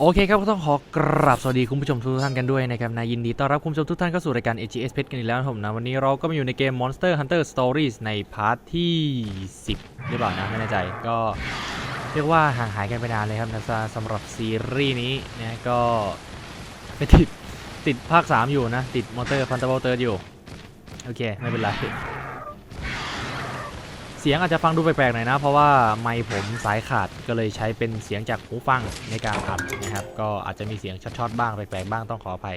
โอเคครับก็ต้องขอกราบสวัสดีคุณผู้ชมทุกท่านกันด้วยนะครับนะยินดีต้อนรับคุณผู้ชมทุกท่านเข้าสู่รายการ AGS Pet กันอีกแล้วนะผมนะ วันนี้เราก็มาอยู่ในเกม Monster Hunter Stories ในพาร์ทที่ 10 หรือเปล่านะ ไม่แน่ใจก็เรียกว่าห่างหายกันไปนานเลยครับนะสสำหรับซีรีส์นี้นะก็ไปติดติดภาค 3 อยู่นะ ติด Monster Hunter World อยู่ โอเค ไม่เป็นไร เสียงอาจจะฟังดูแปลกๆหน่อยนะ เพราะว่าไมค์ผมสายขาดก็เลยใช้เป็นเสียงจากหูฟังในการอัดนะครับ ก็อาจจะมีเสียงช็อตๆบ้างแปลกๆบ้างต้องขออภัย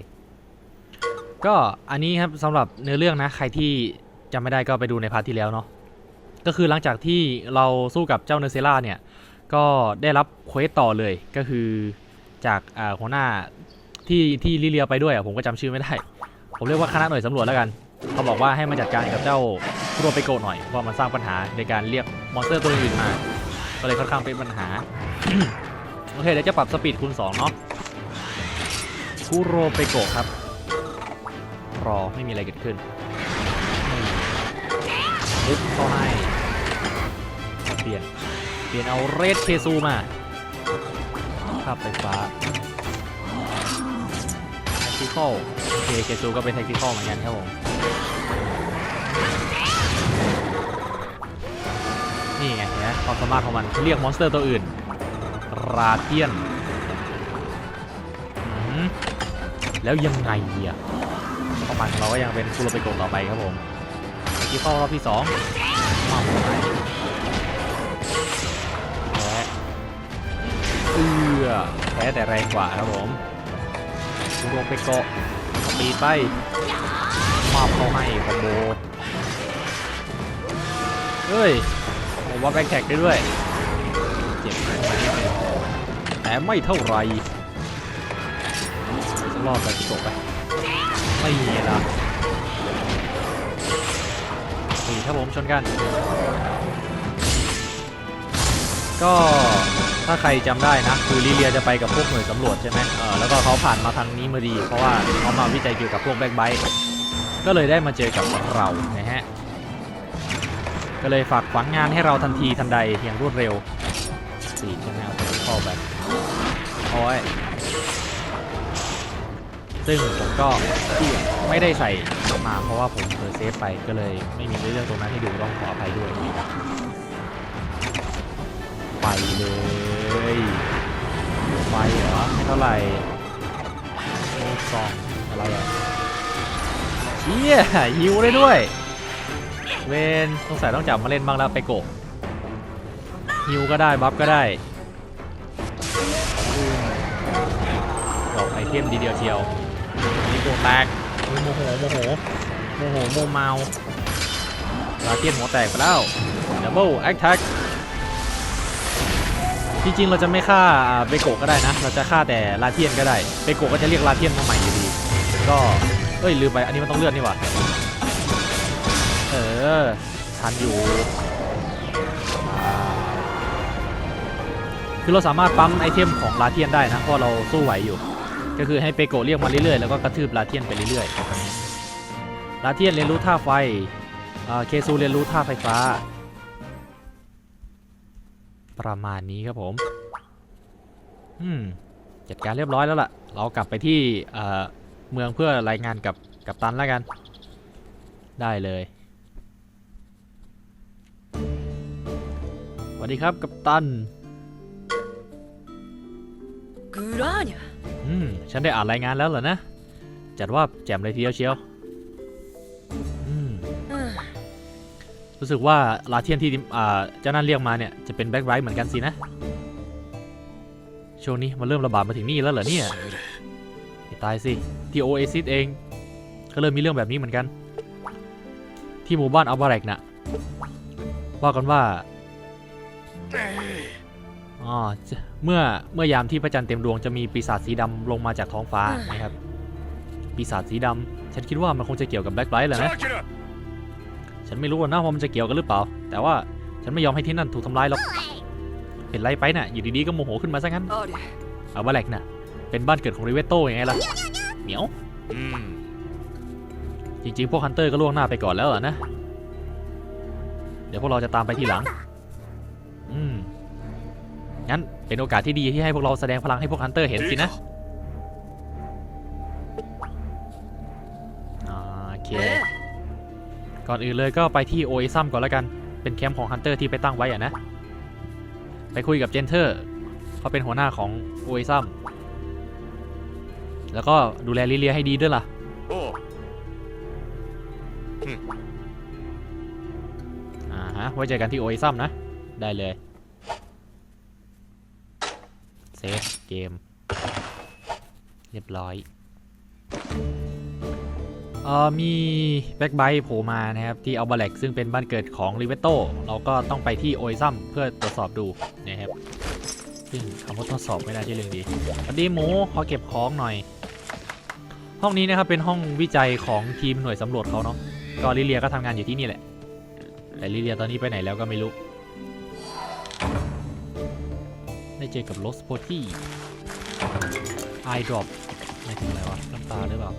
ก็อันนี้ครับสำหรับเนื้อเรื่องนะ ใครที่จำไม่ได้ก็ไปดูในพาร์ทที่แล้วเนาะก็คือหลังจากที่เราสู้กับเจ้าเนเซล่าเนี่ย ก็ได้รับเควสต่อเลยก็คือจากอ่าหัวหน้าที่ที่ลิเลียไปด้วยผมก็จำชื่อไม่ได้ ผมเรียกว่าคณะหน่วยสำรวจแล้วกัน เขาบอกว่าให้มาจัดการกับเจ้าคุโรเปโกหน่อยเพราะมันสร้างปัญหาในการเรียกมอนสเตอร์ตัวอื่นมา ก็เลยค่อนข้างเป็นปัญหา โอเคเดี๋ยวจะปรับสปีดคูณ2เนาะคุโรเปโกครับ รอไม่มีอะไรเกิดขึ้นปึ๊บเข้าให้เปลี่ยน เปลี่ยนเอาเรดเคซูมาภาพไฟฟ้าแท็กติคอลโอเคเคซูก็เป็นแท็กติคอลเหมือนกันครับผม นี่ไงนไหมความสามารถของมันเรียกมอนสเตอร์ตัวอื่น ราเทียน แล้วยังไงอะของมันของเราก็ยังเป็นคูโรเปโกต่อไปครับผมที่เข้ารอบที่สองมาหมดไปแพ้เอื้อแพ้แต่แรงกว่าครับผมคูโรเปโกะสปีไป มาบเขาให้คอมโบเฮ้ยผมว่าแบ็คแท็กได้ด้วยเจ็บไหมแต่ไม่เท่าไหรสักรอบไปจบไปไม่มีละนี่ถ้าผมชนกัน ก็ถ้าใครจำได้นะ คือลิเลียจะไปกับพวกหน่วยสำรวจใช่ไหมเออแล้วก็เขาผ่านมาทางนี้มาดี เพราะว่าเขามาวิจัยเกี่ยวกับพวกแบ็คไบต์ ก็เลยได้มาเจอกับเรานะฮะก็เลยฝากฝังงานให้เราทันทีทันใดอย่างรวดเร็วสีใช่ไหมเอาไปเข้าไปโอ้ยซึ่งผมก็ไม่ได้ใส่มาเพราะว่าผมเผลอเซฟไปก็เลยไม่มีเรื่องตรงนั้นให้ดูต้องขออภัยด้วยไปเลยไปเหรอไม่เท่าไหร่โอ้ซองอะไรอะ เชี่ยยิวได้ด้วย เวนสงสัยต้องจับมาเล่นบ้างแล้วไปโกะฮิวก็ได้บัฟก็ได้ดอกไอเทมดีเดียวเชียวนี่โกแตกโอ้ยโมโหโมโหโมโหโมเมาลาเทียนหัวแตกไปแล้วดับเบิลแอคแท็กจริงๆเราจะไม่ฆ่าเบโกะก็ได้นะ เราจะฆ่าแต่ลาเทียนก็ได้ เบโกะก็จะเรียกลาเทียนมาใหม่อยู่ดี ก็ เอ้ยลืมไป อันนี้มันต้องเลื่อนนี่หว่า เออ ทันอยู่ คือเราสามารถปั๊มไอเทมของลาเทียนได้นะเพราะเราสู้ไหวอยู่ ก็คือให้เปโกเรียกมาเรื่อยๆ แล้วก็กระทืบลาเทียนไปเรื่อยๆ ลาเทียนเรียนรู้ท่าไฟอ่าเคซูเรียนรู้ท่าไฟฟ้า ประมาณนี้ครับผม อืม จัดการเรียบร้อยแล้วล่ะ เรากลับไปที่เอ่อ เมืองเพื่อรายงานกับกับตันแล้วกัน ได้เลยสวัสดีครับกับตันกราเนอืมฉันได้อ่านรายงานแล้วเหรอนะ จัดว่าแจ่มเลยทีเดียวเชียวรู้สึกว่าลาเทียนที่อ่าเจ้านั่นเรียกมาเนี่ยจะเป็นแบ็คไรท์เหมือนกันสินะ ช่วงนี้มันเริ่มระบาดมาถึงนี่แล้วเหรอเนี่ยตายสิ ที่โอเอซิสเอง ก็เริ่มมีเรื่องแบบนี้เหมือนกัน ที่หมู่บ้านอัลบาเรกน่ะว่ากันว่าอ๋อจะเมื่อเมื่อยามที่พระจันทร์เต็มดวงจะมีปีศาจสีดำลงมาจากท้องฟ้านะครับ ปีศาจสีดำฉันคิดว่ามันคงจะเกี่ยวกับแบล็คไลท์แหละนะฉันไม่รู้ว่านะว่ามันจะเกี่ยวกันหรือเปล่า แต่ว่าฉันไม่ยอมให้ที่นั่นถูกทำลายหรอกเป็นไรไปน่ะอยู่ดีๆก็โมโหขึ้นมาซะงั้นあるเอาบาแลกน่ะเป็นบ้านเกิดของริเวโต้ยังไงล่ะ เหนียวจริงๆ พวกฮันเตอร์ก็ล่วงหน้าไปก่อนแล้วเหรอนะ เดี๋ยวพวกเราจะตามไปทีหลัง อืม งั้นเป็นโอกาสที่ดีที่ให้พวกเราแสดงพลังให้พวกฮันเตอร์เห็นสินะอ่าโอเคええก่อนอื่นเลยก็ไปที่โอเอซัมก่อนแล้วกัน เป็นแคมป์ของฮันเตอร์ที่ไปตั้งไว้อะนะ ไปคุยกับเจนเทอร์ เขาเป็นหัวหน้าของโอเอซัม แล้วก็ดูแลลิเลียให้ดีด้วยล่ะおうอ่าฮะ ไว้เจอกันที่โอเอซัมนะ ได้เลย เซฟเกม เรียบร้อย เอ่อ มีแบ็กไบท์โผล่มานะครับ ที่อัลบาเล็กซึ่งเป็นบ้านเกิดของริเวโตเราก็ต้องไปที่โอเอซัมเพื่อตรวจสอบดูนะครับ ซึ่งคำว่าทดสอบไม่น่าใช่เรื่องดีสวัสดีหมูขอเก็บของหน่อย ห้องนี้นะครับเป็นห้องวิจัยของทีมหน่วยสำรวจเขาเนาะก็ลิเลียก็ทำงานอยู่ที่นี่แหละ แต่ลิเลียตอนนี้ไปไหนแล้วก็ไม่รู้ ได้เจอกับโรสโพตี้ไอดรอปไม่ถึงอะไรวะ น้ำตาหรือเปล่า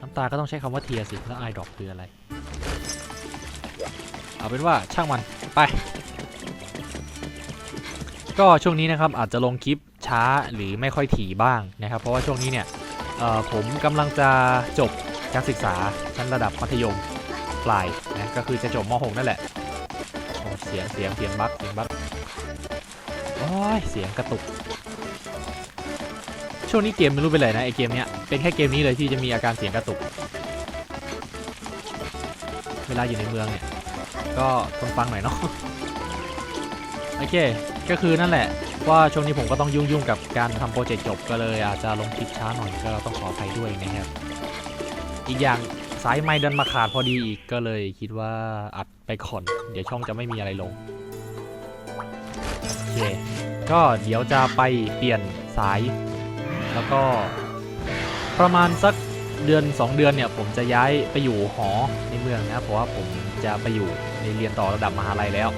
น้ำตาก็ต้องใช้คำว่าเทียสิ แล้วไอดรอปคืออะไร เอาเป็นว่าช่างมัน ไป ก็ช่วงนี้นะครับอาจจะลงคลิปช้าหรือไม่ค่อยถี่บ้างนะครับ เพราะว่าช่วงนี้เนี่ยผมกำลังจะจบการศึกษาชั้นระดับมัธยมปลายนะก็คือจะจบม .6 นั่นแหละโอ้เสียงเสียงเสียงบั๊กเสียงบั๊กโอ้ยเสียงกระตุก ช่วงนี้เกมไม่รู้เป็นไรนะไอเกมเนี้ยเป็นแค่เกมนี้เลยที่จะมีอาการเสียงกระตุก เวลาอยู่ในเมืองเนี่ยก็ทนฟังหน่อยเนาะโอเค ก็คือนั่นแหละว่าช่วงนี้ผมก็ต้องยุ่งๆกับการทำโปรเจกต์จบก็เลยอาจจะลงคลิปช้าหน่อยก็ต้องขออภัยด้วยนะครับ อีกอย่างสายไม้ดันมาขาดพอดีอีกก็เลยคิดว่าอัดไปก่อนเดี๋ยวช่องจะไม่มีอะไรลงโอเคก็เดี๋ยวจะไปเปลี่ยนสาย แล้วก็ประมาณสักเดือน 2 เดือนเนี่ยผมจะย้ายไปอยู่หอในเมืองนะเพราะว่าผมจะไปอยู่ในเรียนต่อระดับมหาลัยแล้ว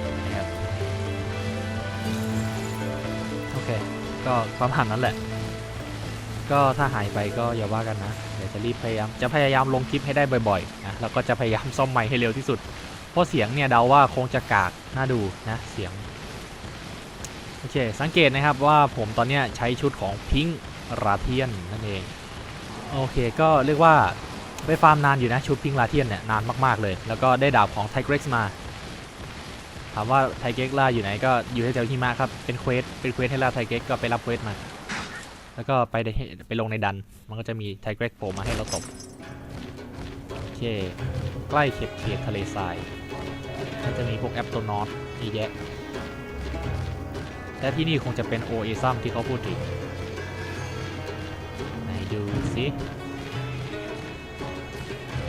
ก็ประมาณนั้นแหละ ก็ถ้าหายไปก็อย่าว่ากันนะ เดี๋ยวจะรีบพยายามจะพยายามลงคลิปให้ได้บ่อยๆนะแล้วก็จะพยายามซ่อมไมค์ให้เร็วที่สุด เพราะเสียงเนี่ยเดาว่าคงจะกากน่าดูนะเสียงโอเคสังเกตนะครับว่าผมตอนนี้ใช้ชุดของพิงค์ราเทียนนั่นเองโอเคก็เรียกว่าไปฟาร์มนานอยู่นะชุดพิงราเทียนเนี่ยนานมากๆเลย แล้วก็ได้ดาบของไทเกร็กซ์มาามว่าไทเก็กล่าอยู่ไหนก็อยู่แถวๆหิมะครับ เป็นเควส เป็นเควสให้ล่าไทเก็กก็ไปรับเควสมา แล้วก็ไปไปลงในดัน มันก็จะมีไทเกรกโผล่มาให้เราตบ โอเค ใกล้เขตเขตทะเลทรายก็จะมีพวกแอปโตนอตอีแยะ และที่นี่คงจะเป็นโอเอซัมที่เขาพูดถึง ไหนดูสิ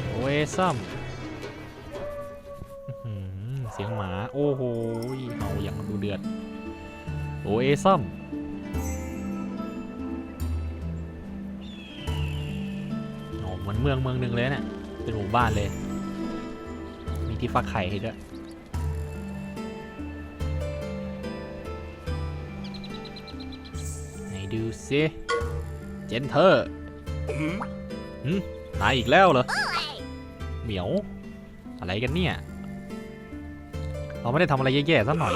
โอเอซัม สียงหมา โอ้โหเห่าอย่างดูเดือด โอเอซัมโอ้เหมือนเมืองเมืองหนึ่งเลยเนี่ยเป็นหมู่บ้านเลย มีที่ฟักไข่ให้ด้วยไหนดูสิเจนเทอร์んนายอีกแล้วเหรอ เหมียว อะไรกันเนี่ย เราไม่ได้ทำอะไรแย่ๆสักหน่อย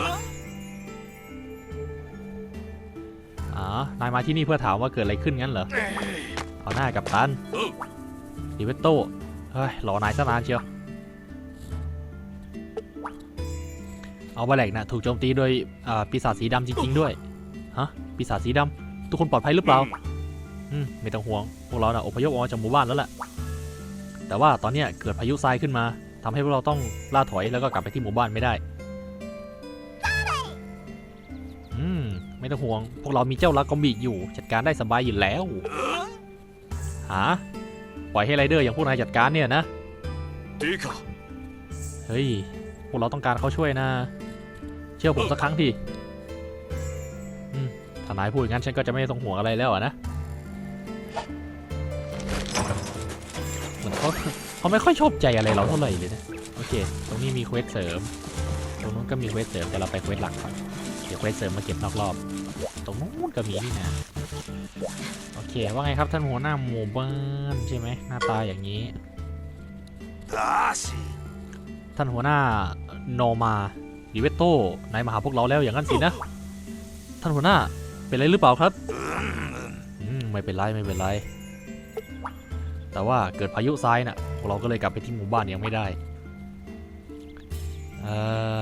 อ๋อนายมาที่นี่เพื่อถามว่าเกิดอะไรขึ้นงั้นเหรอ เอาหน้ากับตันดิเวตโต้เฮ้ยรอนายซะนานเชียว เอาบาแหลกนะถูกโจมตีโดยอ่าปีศาจสีดำจริง ๆ ด้วย ฮะ ปีศาจสีดำทุกคนปลอดภัยหรือเปล่า อืม ไม่ต้องห่วง พวกเราน่ะอพยพออกมาจากหมู่บ้านแล้วแหละแต่ว่าตอนเนี้ยเกิดพายุทรายขึ้นมาทำให้พวกเราต้องล่าถอยแล้วก็กลับไปที่หมู่บ้านไม่ได้ ไม่ต้องห่วง พวกเรามีเจ้าลากอมบิอยู่ จัดการได้สบายอยู่แล้วหาปล่อยให้ไรเดอร์อย่างพวกนายจัดการเนี่ยนะてかเฮ้ย พวกเราต้องการเขาช่วยนะ เชื่อผมสักครั้งทีอืมถ้านายพูดอย่างนั้นฉันก็จะไม่ต้องห่วงอะไรแล้วอะนะเหมือนเขาเขาไม่ค่อยชอบใจอะไรเราเท่าไหร่เลยนะ โอเค ตรงนี้มีเควสเสริม ตรงนู้นก็มีเควสเสริมแต่เราไปเควสหลักก่อน เดี๋ยวเควสเสริมมาเก็บนอกรอบ ตรงนู้นก็มีนี่นะโอเคว่าไงครับท่านหัวหน้าหมู่บ้านใช่ไหมหน้าตาอย่างนี้だしท่านหัวหน้าโนมาดิเวตโต้นายมาหาพวกเราแล้วอย่างนั้นสินะ ท่านหัวหน้าเป็นไรหรือเปล่าครับอืมไม่เป็นไรไม่เป็นไร แต่ว่าเกิดพายุทรายน่ะพวกเราก็เลยกลับไปที่หมู่บ้านยังไม่ได้ เอ่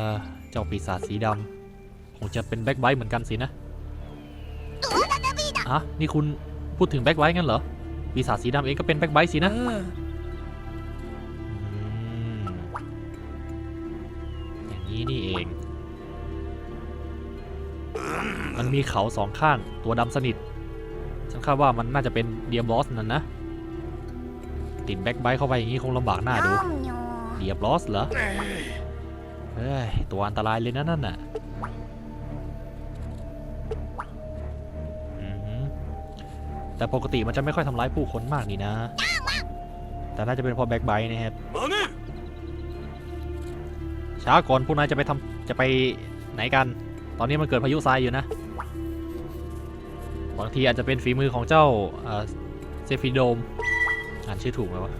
อเจ้าปีศาจสีดำ คงจะเป็นแบ็คไบท์เหมือนกันสินะฮะนี่คุณพูดถึงแบ็คไบท์งั้นเหรอปีศาจสีดำเองก็เป็นแบ็คไบท์สินะうんอืมอย่างนี้นี่เอง มันมีเขาสองข้างตัวดำสนิท ฉันคาดว่ามันน่าจะเป็นเดียบลอสนั่นนะติดแบ็คไบค์เข้าไปอย่างนี้คงลำบากหน้าดูเดียบลอสเหรอเฮ้ยตัวอันตรายเลยนะนั่นน่ะ แต่ปกติมันจะไม่ค่อยทำร้ายผู้คนมากนี่นะ แต่น่าจะเป็นเพราะแบ็คไบค์นะครับช้าก่อนพวกนายจะไปทำจะไปไหนกัน ตอนนี้มันเกิดพายุทรายอยู่นะ บางทีอาจจะเป็นฝีมือของเจ้าเซฟิโดม อ่านชื่อถูกไหมวะ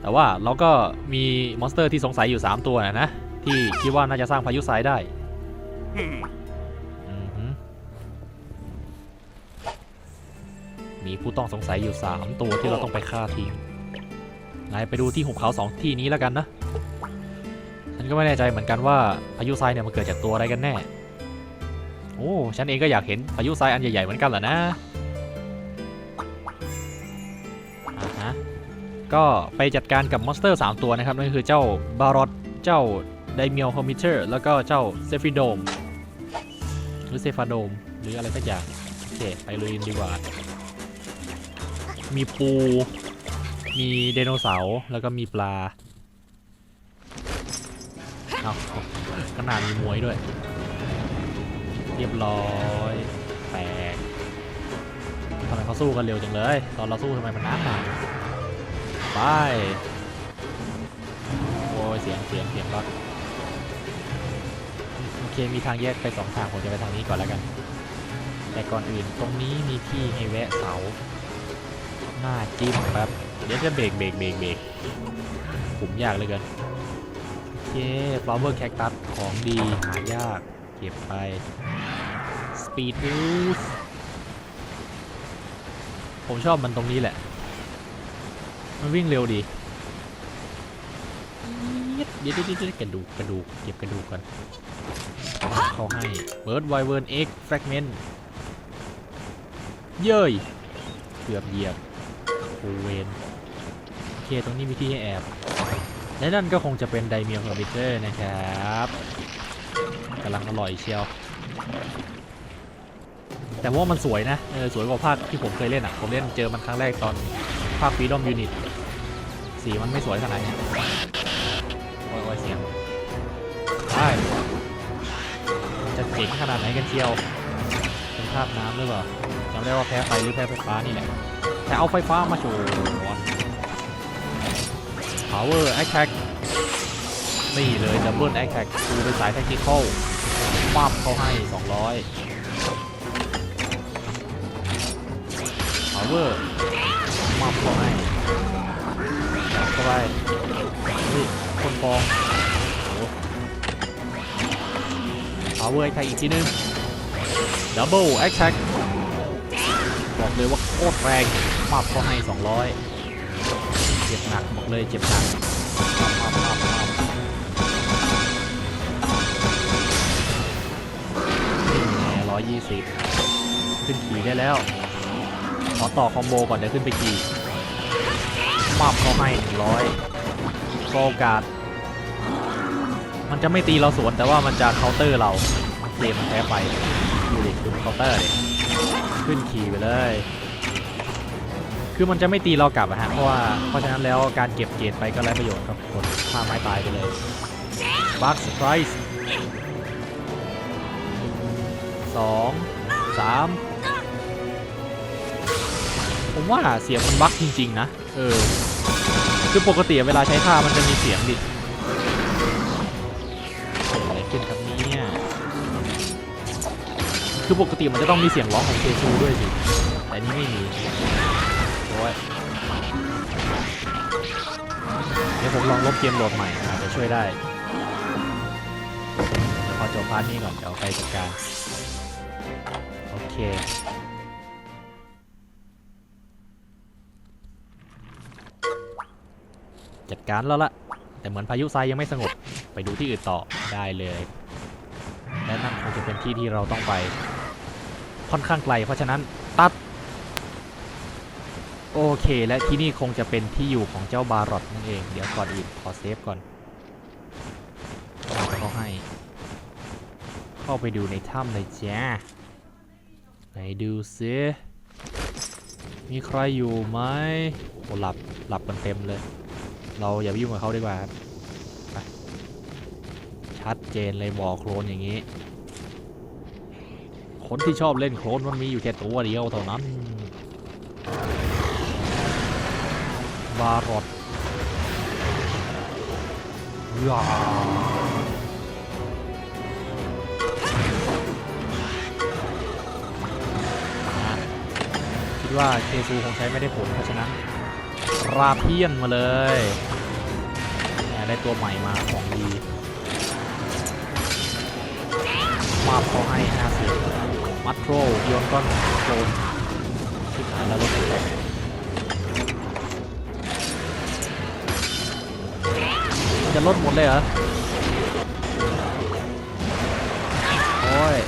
แต่ว่าเราก็มีมอนสเตอร์ที่สงสัยอยู่ 3 ตัวนะนะ ที่คิดว่าน่าจะสร้างพายุทรายได้ มีผู้ต้องสงสัยอยู่ 3 ตัวที่เราต้องไปฆ่าทิ้งนายไปดูที่หุบเขาสองที่นี้แล้วกันนะ ฉันก็ไม่แน่ใจเหมือนกันว่าพายุทรายเนี่ยมันเกิดจากตัวอะไรกันแน่ โอ้ ฉันเองก็อยากเห็นพายุทรายอันใหญ่ๆเหมือนกันแหละนะอ่าฮะก็ไปจัดการกับมอนสเตอร์ 3 ตัวนะครับ นั่นก็คือเจ้าบารอตเจ้าไดเมียลฮอมิเตอร์แล้วก็เจ้าเซฟิโดม หรือเซฟาโดม หรืออะไรสักอย่างโอเคไปลุยกันดีกว่า มีปู มีไดโนเสาร์แล้วก็มีปลาเอาขนาดมีมวยด้วย เรียบร้อยแตกทำไมเขาสู้กันเร็วจังเลย ตอนเราสู้ทำไมมันนานนาไปโอ้ยเสียงเสียงเสียงก็โอเคมีทางแยกไปสองทางผมจะไปทางนี้ก่อนแล้วกัน แต่ก่อนอื่นตรงนี้มีที่ให้แวะเสา หน้าจิ้มแป๊บเดี๋ยวจะเบรกเบรกเบรกเบรกผมยากเลยกันโอเค flower cactus ของดีหายาก เก็บไป speed boost ผมชอบมันตรงนี้แหละ มันวิ่งเร็วดีเดี๋ยวเดี๋ยวเดี๋ยวกระดูกกระดูกเก็บกระดูกกันเขาให้ bird wyvern egg fragment เย้ยเกือบเหยียบ โอเวนโอเคตรงนี้มีที่ให้แอบ และนั่นก็คงจะเป็นไดเมียลเฮอร์บิเตอร์นะครับกำลังอร่อยเชียว แต่ว่ามันสวยนะเออสวยกว่าภาคที่ผมเคยเล่นอะ ผมเล่นเจอมันครั้งแรกตอนภาค Freedom Unit สีมันไม่สวยขนาดนี้โอ้ยโอ้ยเสียงไปมันจะเจ๋งขนาดไหนกันเชียวเป็นภาพน้ำหรือเปล่าจำได้ว่าแพ้ไฟหรือแพ้ไฟฟ้านี่แหละ แต่เอาไฟฟ้ามาโชว์ power attack นี่เลย double attack คือเป็นสาย tactical ปั๊บเขาให้ 200 power ปั๊บเขาให้เข้าไปเฮ้ยคนฟอง power attack อีกทีนึง double attack บอกเลยว่าโคตรแรง ปั๊บเขาให้ 200 เจ็บหนักบอกเลยเจ็บหนักปับปับปับปั๊บร้อยยี่สิบขึ้นขี่ได้แล้ว ขอต่อคอมโบก่อนเดี๋ยวขึ้นไปขี่ปั๊บเขาให้หนึ่งร้อยโอกาส มันจะไม่ตีเราสวนแต่ว่ามันจะเคาน์เตอร์เราเกมมันแพ้ไปดูดิดูเคาน์เตอร์ดิขึ้นขี่ไปเลย คือมันจะไม่ตีเรากลับอะฮะ เพราะว่าเพราะฉะนั้นแล้วการเก็บเกรดไปก็ไร้ประโยชน์ครับคนฆ่าไม้ตายไปเลยบัคสไ i รส์สองสามผมว่าเสียงมันบั๊กจริง ๆ นะ เออ คือปกติเวลาใช้ท่ามันจะมีเสียงดิเกิดอะไรขึ้นครับเนี่ยคือปกติมันจะต้องมีเสียงร้องของเคซูด้วยสิ แต่นี่ไม่มี้ยเดี๋ยวผมลองลบเกมโหลดใหม่อาจจะช่วยได้เดี๋ยวพอจบพาร์ทนี้ก่อนเดี๋ยวไปจัดการโอเคจัดการแล้วละแต่เหมือนพายุทรายยังไม่สงบไปดูที่อื่นต่อได้เลยและนั่นคงจะเป็นที่ที่เราต้องไป ค่อนข้างไกลเพราะฉะนั้นตัด โอเคและที่นี่คงจะเป็นที่อยู่ของเจ้าบารอตนั่นเอง เดี๋ยวก่อนอื่นขอเซฟก่อนเอาเขาให้ เข้าไปดูในถ้ำเลยจ้าไหนดูซิมีใครอยู่ไหมโอ้หลับหลับกันเต็มเลย เราอย่าไปยุ่งกับเขาดีกว่าครับชัดเจนเลยบ่อโคลนอย่างนี้คนที่ชอบเล่นโคลนมันมีอยู่แค่ตัวเดียวเท่านั้น บารอดยาคิดว่าเคซูคงใช้ไม่ได้ผลเพราะฉะนั้นราเพียนมาเลยได้ตัวใหม่มาของดีมาพอให้50มัตโตรยอนก้อนโกนที่ผ่านแล้วรถแต จะลดหมดเลยเหรอ โอ้ย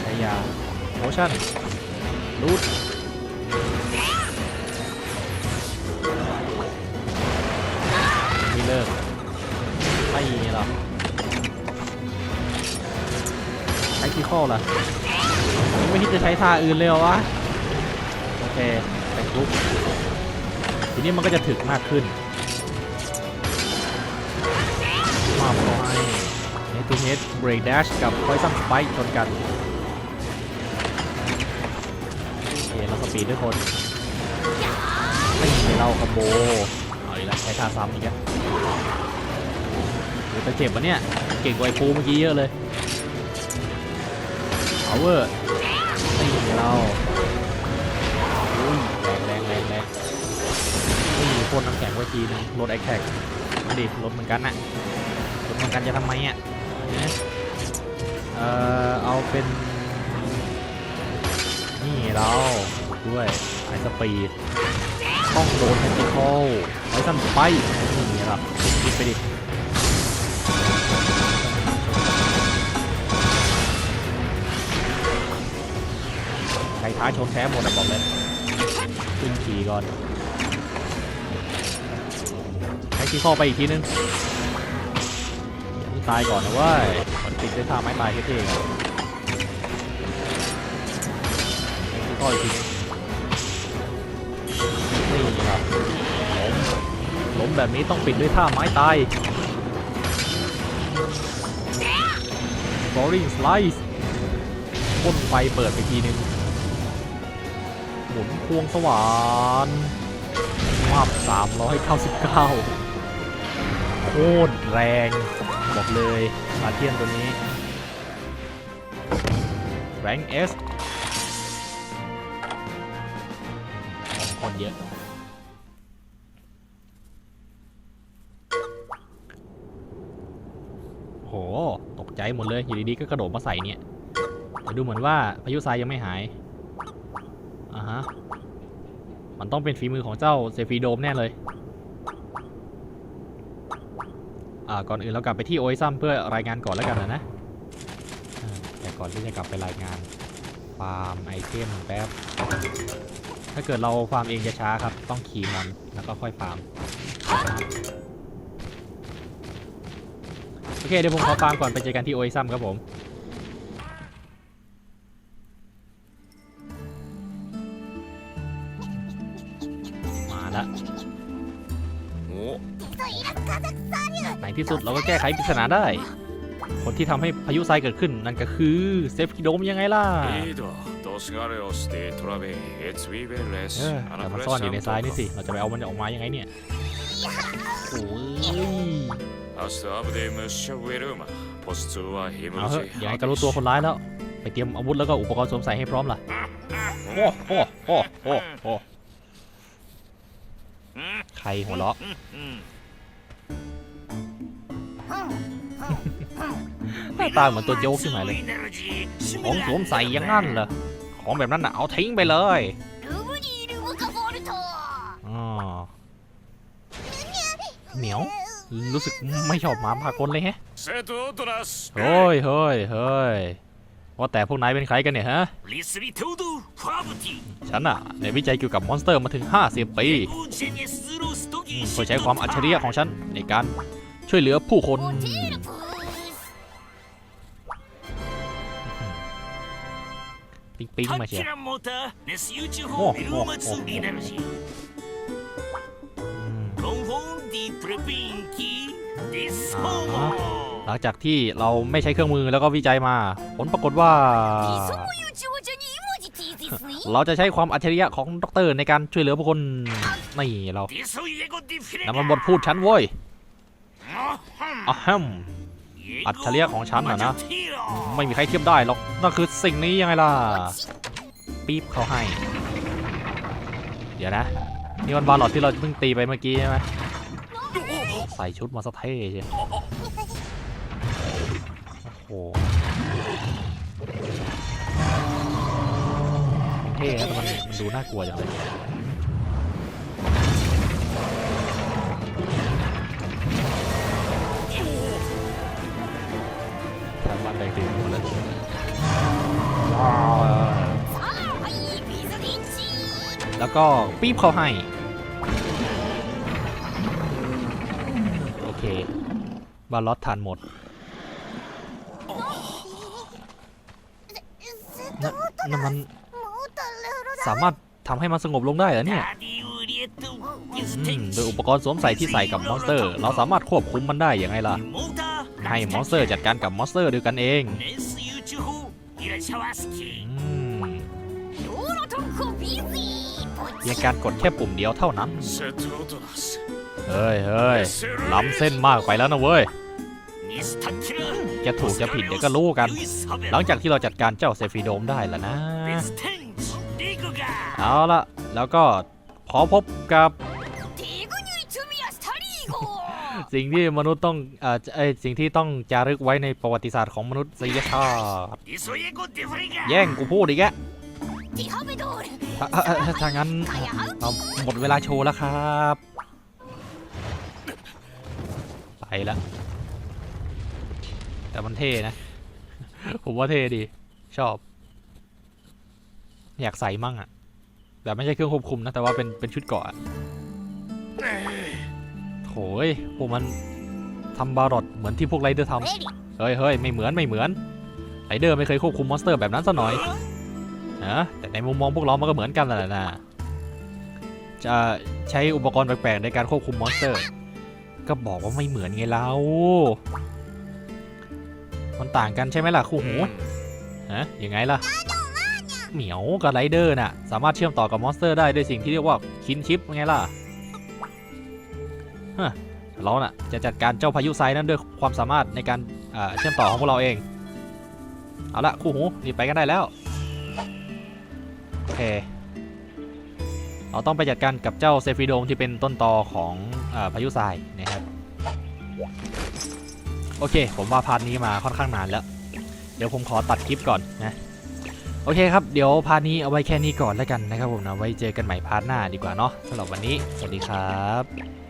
ใช้ยาโมชั่นรูดไม่เลิกไม่หรอกใช้ที่ข้อล่ะไม่คิดจะใช้ท่าอื่นเลยเหรอวะ โอเคไปกรุ๊ปทีนี้มันก็จะถึกมากขึ้น เฮดทูเฮดเบรก a ดชกับไฟซัมสไปชนกันโอเคแล้วสปีดด้วยคนไม่มีเราคอมโบเอาอีกแล้วใช้ท่าซ้ำอีกแล้วโอ้แต่เจ็บวะเนี่ยเก่งกว่าไอ้ปูเมื่อกี้เยอะเลยเอาเวอร์ไม่มีเราอุ้ยแรงแรงแรงแรงนี่พ่นน้ำแข็งไว้ทีนึงลดแอแท็กมาดิลดเหมือนกันนะลดเหมือนกันจะทำไมอะ เออเอาเป็น นี่เราด้วยไอสปีดต้องโดนเทนติคอลไว้สั้นไปนี่ครับคิดไปดิใครท้าชนแพ้หมดอะบอกเลยขึ้นขี่ก่อนให้ที่ข้อไปอีกทีนึง ตายก่อนนะเว้ยมันติดด้วยท่าไม้ตายเท่ๆกันให้ที่ข้ออีกทีนี่ครับล้มล้มแบบนี้ต้องปิดด้วยท่าไม้ตาย Boring Slice พ่นไฟเปิดไปทีนึง หมุนควงสว่านมาบ399 โคตรแรง บอกเลยมาเทียนตัวนี้แรงเอสคนเยอะโห ตกใจหมดเลย อยู่ดีๆ ก็กระโดดมาใส่เนี่ย แต่ดูเหมือนว่าพายุทรายยังไม่หาย อ่าฮะ มันต้องเป็นฝีมือของเจ้าเซฟีโดมแน่เลย อ่า ก่อนอื่นเรากลับไปที่โอ i ซัมเพื่อรายงานก่อนแล้วกันนะนะแต่ก่อนที่จะกลับไปรายงานฟาร์มไอเทมแป๊บ ถ้าเกิดเราฟาร์มเองจะช้าครับ ต้องขี่มันแล้วก็ค่อยฟาร์ม โอเคเดี๋ยวผมขอฟาร์มก่อนไปเจอกันที่โอ i ซัมครับผม ที่สุดเราก็แก้ไขปริศนาได้ คนที่ทำให้พายุทรายเกิดขึ้นนั่นก็คือเซฟกิโดมยังไงล่ะเออแต่มันซ่อนอยู่ในทรายนี่สิ เราจะไปเอามันออกมายังไงเนี่ยโอ้ยเอาเถอะอย่างไรก็รู้ตัวคนร้ายแล้ว ไปเตรียมอาวุธแล้วก็อุปกรณ์สวมใส่ให้พร้อมล่ะ โอ้โหโอ้โหโอ้ใครหัวเราะ หาตาเหมือนตัวโจ๊กช่ไหมาเลย ของสวมใส่อยังงั้นเหรอ ของแบบนั้นน่ะเอาทิ้งไปเลยอ๋อเหนียว รู้สึกไม่ชอบหมาพากลเลยแฮะ เฮ้ยเฮ้ยเฮ้ยว่าแต่พวกนายเป็นใครกันเนี่ยฮะ ฉันอะในวิจัยเกี่ยวกับมอนสเตอร์มาถึง 50 ปีเพื่ใช้ความอัจฉริยะของฉันในการ ช่วยเหลือผู้คน ปิ๊งปิ๊งมาเชียวหลังจากที่เราไม่ใช้เครื่องมือแล้วก็วิจัยมา ผลปรากฏว่า เราจะใช้ความอัจฉริยะของด็อกเตอร์ในการช่วยเหลือผู้คน นี่เรานำมันบทพูดฉันโว้ย อะแฮมอัจฉริยะของฉันน่ะนะ ไม่มีใครเทียบได้หรอกนั่นคือสิ่งนี้ยังไงล่ะ ปี๊บเขาให้ เดี๋ยวนะ นี่มันบาลอดที่เราเพิ่งตีไปเมื่อกี้ใช่ไหมใส่ชุดมาสะเท่ใช่โอ้โหเท่นะแต่มันมันดูน่ากลัวจังเลย Mann weglegen, oder? แล้วก็ปี๊บเขาให้ โอเค บาลอตทานหมดนนั่นมันสามารถทำให้มันสงบลงได้เหรอเนี่ยโดยอุปกรณ์สวมใส่ที่ใส่กับมอนสเตอร์ เราสามารถควบคุมมันได้อย่างไรล่ะ ให้มอสเตอร์จัดการกับมอสเตอร์ด้วยกันเองเพียงการกดแค่ปุ่มเดียวเท่านั้น เฮ้ยเฮ้ยล้ำเส้นมากไปแล้วนะเว้ย จะถูกจะผิดเดี๋ยวก็รู้กัน หลังจากที่เราจัดการเจ้าเซฟีโดมได้แล้วนะ เอาละแล้วก็ขอพบกับ สิ่งที่มนุษย์ต้องเอ่อสิ่งที่ต้องจารึกไว้ในประวัติศาสตร์ของมนุษยชาติแย่งกูพูดอีกแกถ้างั้นเอาหมดเวลาโชว์แล้วครับ ไปแล้วแต่มันเท่นะ ผมว่าเท่ดี ชอบ อยากใส่มั่งอะแต่ไม่ใช่เครื่องควบคุมนะ แต่ว่าเป็นเป็นชุดเกาะ โอ้ยพวกมันทำบารอดเหมือนที่พวกไรเดอร์ทำเฮ้ยเฮ้ยไม่เหมือนไม่เหมือนไรเดอร์ไม่เคยควบคุมมอนสเตอร์แบบนั้นซะหน่อยนะแต่ในมุมมองพวกเรามันก็เหมือนกันแหละนะจะใช้อุปกรณ์แปลกๆในการควบคุมมอนสเตอร์ ก็บอกว่าไม่เหมือนไงเรามันต่างกันใช่ไหมล่ะคู่หูฮะยังไงล่ะ เหมียวกับไรเดอร์น่ะ สามารถเชื่อมต่อกับมอนสเตอร์ได้ด้วยสิ่งที่เรียกว่าคินชิปไงล่ะ เราน่ะจะจัดการเจ้าพายุไซนั้นด้วยความสามารถในการเชื่อมต่อของพวกเราเอง เอาละคู่หูรีบไปกันได้แล้ว โอเค เราต้องไปจัดการกับเจ้าเซฟิโดมที่เป็นต้นตอของอพายุทรายนะครับ โอเค ผมว่าพาร์ทนี้มาค่อนข้างนานแล้ว เดี๋ยวผมขอตัดคลิปก่อนนะโอเคครับ เดี๋ยวพาร์ทนี้เอาไว้แค่นี้ก่อนแล้วกันนะครับผมนะ ไว้เจอกันใหม่พาร์ทหน้าดีกว่าเนาะสำหรับวันนี้ สวัสดีครับ